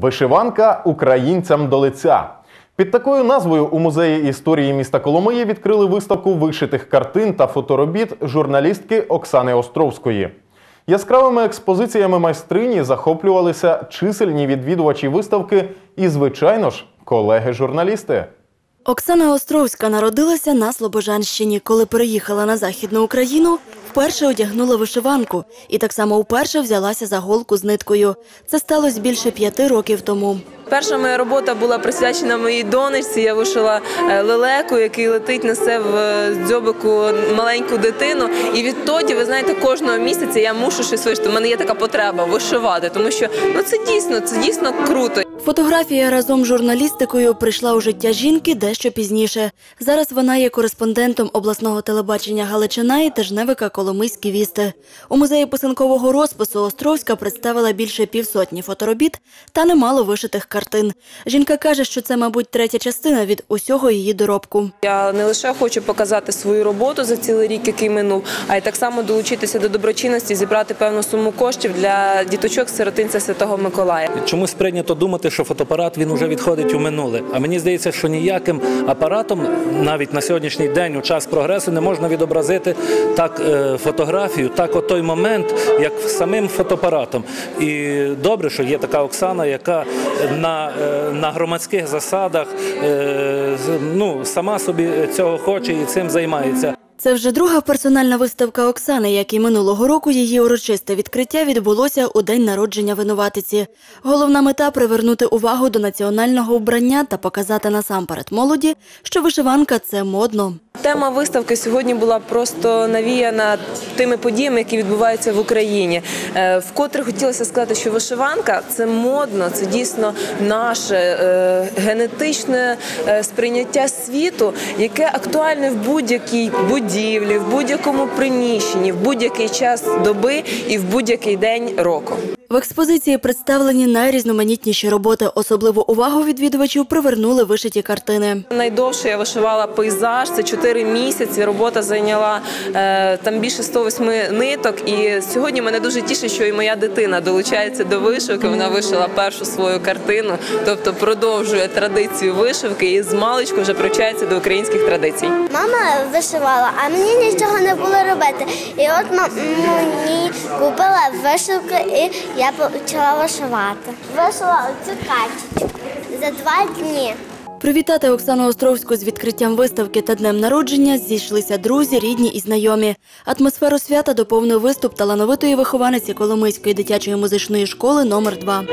Вишиванка українцям до лиця. Під такою назвою у музеї історії міста Коломиї відкрили виставку вишитих картин та фоторобіт журналістки Оксани Островської. Яскравими експозиціями майстрині захоплювалися чисельні відвідувачі виставки і, звичайно ж, колеги-журналісти. Оксана Островська народилася на Слобожанщині. Коли переїхала на Західну Україну, вперше одягнула вишиванку і так само вперше взялася за голку з ниткою. Це сталося більше п'яти років тому. Перша моя робота була присвячена моїй донечці. Я вишила е, лелеку, який летить, несе в е, дзьобику маленьку дитину. І відтоді, ви знаєте, кожного місяця я мушу щось вишити. У мене є така потреба вишивати, тому що ну це дійсно, це дійсно круто. Фотографія разом з журналістикою прийшла у життя жінки дещо пізніше. Зараз вона є кореспондентом обласного телебачення Галичина і тижневика Коломийські вісти. У музеї писанкового розпису Островська представила більше півсотні фоторобіт та немало вишитих картин. Жінка каже, що це, мабуть, третя частина від усього її доробку. Я не лише хочу показати свою роботу за цілий рік, який минув, а й так само долучитися до доброчинності, зібрати певну суму коштів для діточок сиротинця Святого Миколая. Чомусь прийнято думати, що фотоапарат він вже відходить у минуле. А мені здається, що ніяким апаратом навіть на сьогоднішній день у час прогресу не можна відобразити так е, фотографію, так от той момент, як самим фотоапаратом. І добре, що є така Оксана, яка на, е, на громадських засадах е, ну, сама собі цього хоче і цим займається. Це вже друга персональна виставка Оксани, як і минулого року її урочисте відкриття відбулося у день народження винуватиці. Головна мета привернути увагу до національного вбрання та показати насамперед молоді, що вишиванка це модно. Тема виставки сьогодні була просто навіяна тими подіями, які відбуваються в Україні. Е, Вкотре хотілося сказати, що вишиванка це модно, це дійсно наше е, генетичне е, сприйняття світу, яке актуальне в будь-якій будівлі, в будь-якому приміщенні, в будь-який час доби і в будь-який день року. В експозиції представлені найрізноманітніші роботи. Особливу увагу відвідувачів привернули вишиті картини. Найдовше я вишивала пейзаж, це 4 місяці. Робота зайняла е, там більше 108 ниток. І сьогодні мене дуже тішить, що і моя дитина долучається до вишивки. Вона вишила першу свою картину, тобто продовжує традицію вишивки і з маличку вже привчається до українських традицій. Мама вишивала, а мені нічого не було робити. І от мені купила вишивку і я почала вишивати. Вишила оцю качечку за два дні. Привітати Оксану Островську з відкриттям виставки та днем народження зійшлися друзі, рідні і знайомі. Атмосферу свята доповнив виступ талановитої вихованиці Коломийської дитячої музичної школи номер 2